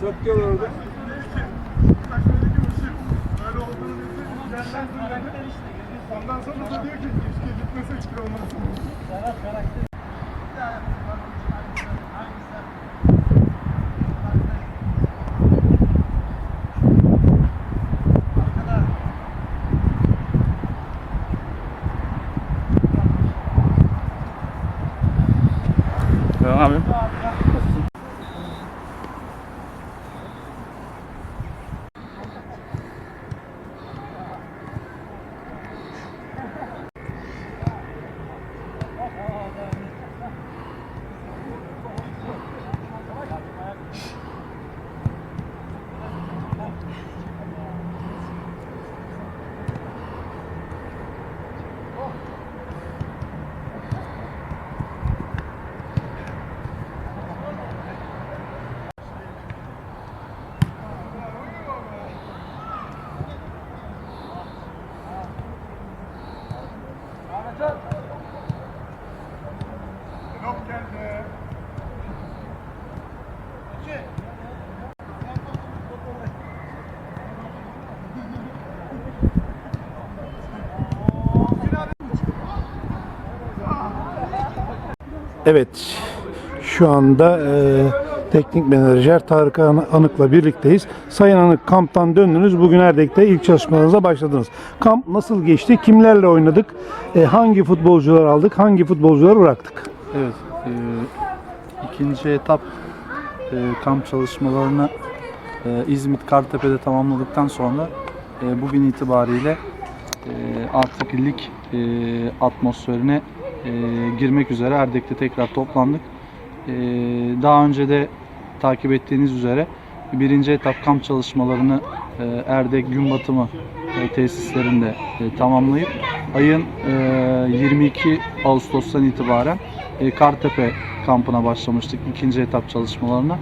Satıyorlar orada. Ondan sonra da diyor ki keşke gitmesek bile olmaz. Tamam abi. Evet, şu anda e, teknik menajer Tarık An- Anık'la birlikteyiz. Sayın Anık kamptan döndünüz. Bugün Erdek'te ilk çalışmalarınıza başladınız. Kamp nasıl geçti? Kimlerle oynadık? E, hangi futbolcular aldık? Hangi futbolcuları bıraktık? Evet. e, ikinci etap e, kamp çalışmalarını e, İzmit Kartepe'de tamamladıktan sonra e, bugün itibariyle e, artık lig e, atmosferine e, girmek üzere Erdek'te tekrar toplandık. E, daha önce de takip ettiğiniz üzere birinci etap kamp çalışmalarını e, Erdek gün batımı e, tesislerinde e, tamamlayıp ayın e, 22 Ağustos'tan itibaren e, Kartepe kampına başlamıştık ikinci etap çalışmalarına.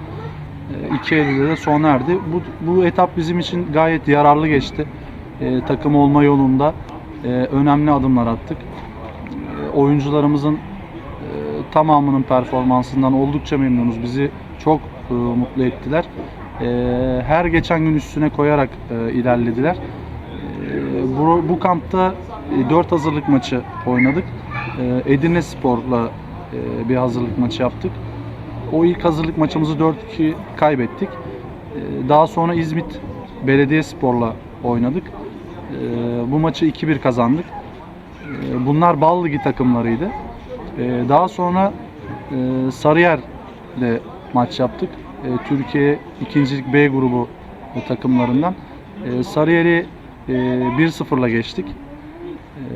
E, 2 Eylül'de de sona erdi. Bu, bu etap bizim için gayet yararlı geçti. E, takım olma yolunda e, önemli adımlar attık. E, oyuncularımızın e, tamamının performansından oldukça memnunuz. Bizi çok e, mutlu ettiler. E, her geçen gün üstüne koyarak e, ilerlediler. E, bu, bu kampta 4 hazırlık maçı oynadık. E, Edirne Spor'la e, bir hazırlık maçı yaptık. O ilk hazırlık maçımızı 4-2 kaybettik. E, daha sonra İzmit Belediyespor'la oynadık. E, bu maçı 2-1 kazandık. Bunlar Bal Ligi takımlarıydı. E, daha sonra e, Sarıyer'le maç yaptık. E, Türkiye 2. Lig B grubu takımlarından. E, Sarıyer'i e, 1-0'la geçtik. E,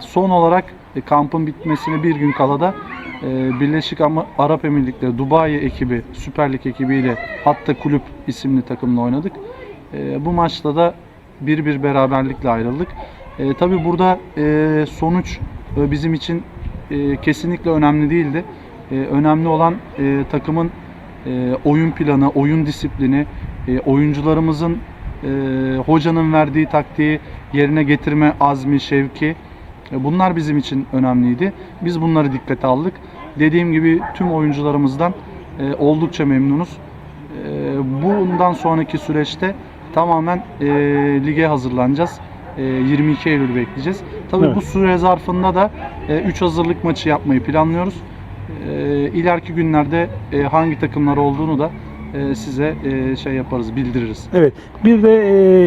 son olarak e, kampın bitmesine bir gün kala da e, Birleşik Arap Emirlikleri Dubai ekibi, Süper Lig ekibiyle Hatta Kulüp isimli takımla oynadık. E, bu maçta da 1-1 beraberlikle ayrıldık. E, Tabi burada e, sonuç e, bizim için e, kesinlikle önemli değildi. E, önemli olan e, takımın e, oyun planı, oyun disiplini, e, oyuncularımızın e, hocanın verdiği taktiği yerine getirme azmi, şevki. E, Bunlar bizim için önemliydi. Biz bunları dikkate aldık. Dediğim gibi tüm oyuncularımızdan e, oldukça memnunuz. E, bundan sonraki süreçte tamamen e, lige hazırlanacağız. E, 22 Eylül bekleyeceğiz. Tabii Evet. bu süre zarfında da 3 hazırlık maçı yapmayı planlıyoruz. E, ileriki günlerde e, hangi takımlar olduğunu da e, size e, şey yaparız, bildiririz. Evet, bir de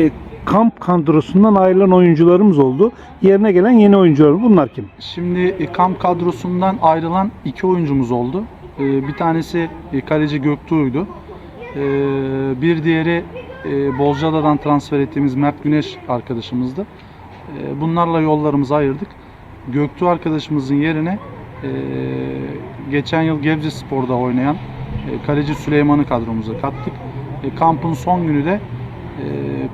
e, kamp kadrosundan ayrılan oyuncularımız oldu. Yerine gelen yeni oyuncular. Bunlar kim? Şimdi e, kamp kadrosundan ayrılan iki oyuncumuz oldu. E, Bir tanesi e, kaleci Göktuğ'ydu. E, Bir diğeri e, Bozcaada'dan transfer ettiğimiz Mert Güneş arkadaşımızdı. E, Bunlarla yollarımızı ayırdık. Göktuğ arkadaşımızın yerine e, geçen yıl Gebze Spor'da oynayan e, kaleci Süleyman'ı kadromuza kattık. E, Kampın son günü de e,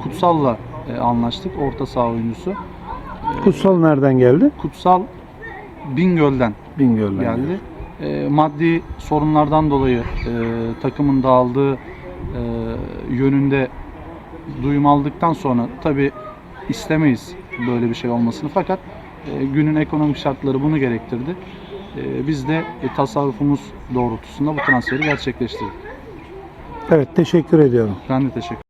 Kutsal'la e, anlaştık. Orta saha oyuncusu. Kutsal nereden geldi? Kutsal Bingöl'den Bingöl'den geldi. E, maddi sorunlardan dolayı e, takımın dağıldığı e, yönünde duyum aldıktan sonra tabi istemeyiz böyle bir şey olmasını fakat e, günün ekonomik şartları bunu gerektirdi. E, biz de e, tasarrufumuz doğrultusunda bu transferi gerçekleştirdik. Evet teşekkür ediyorum. Ben de teşekkür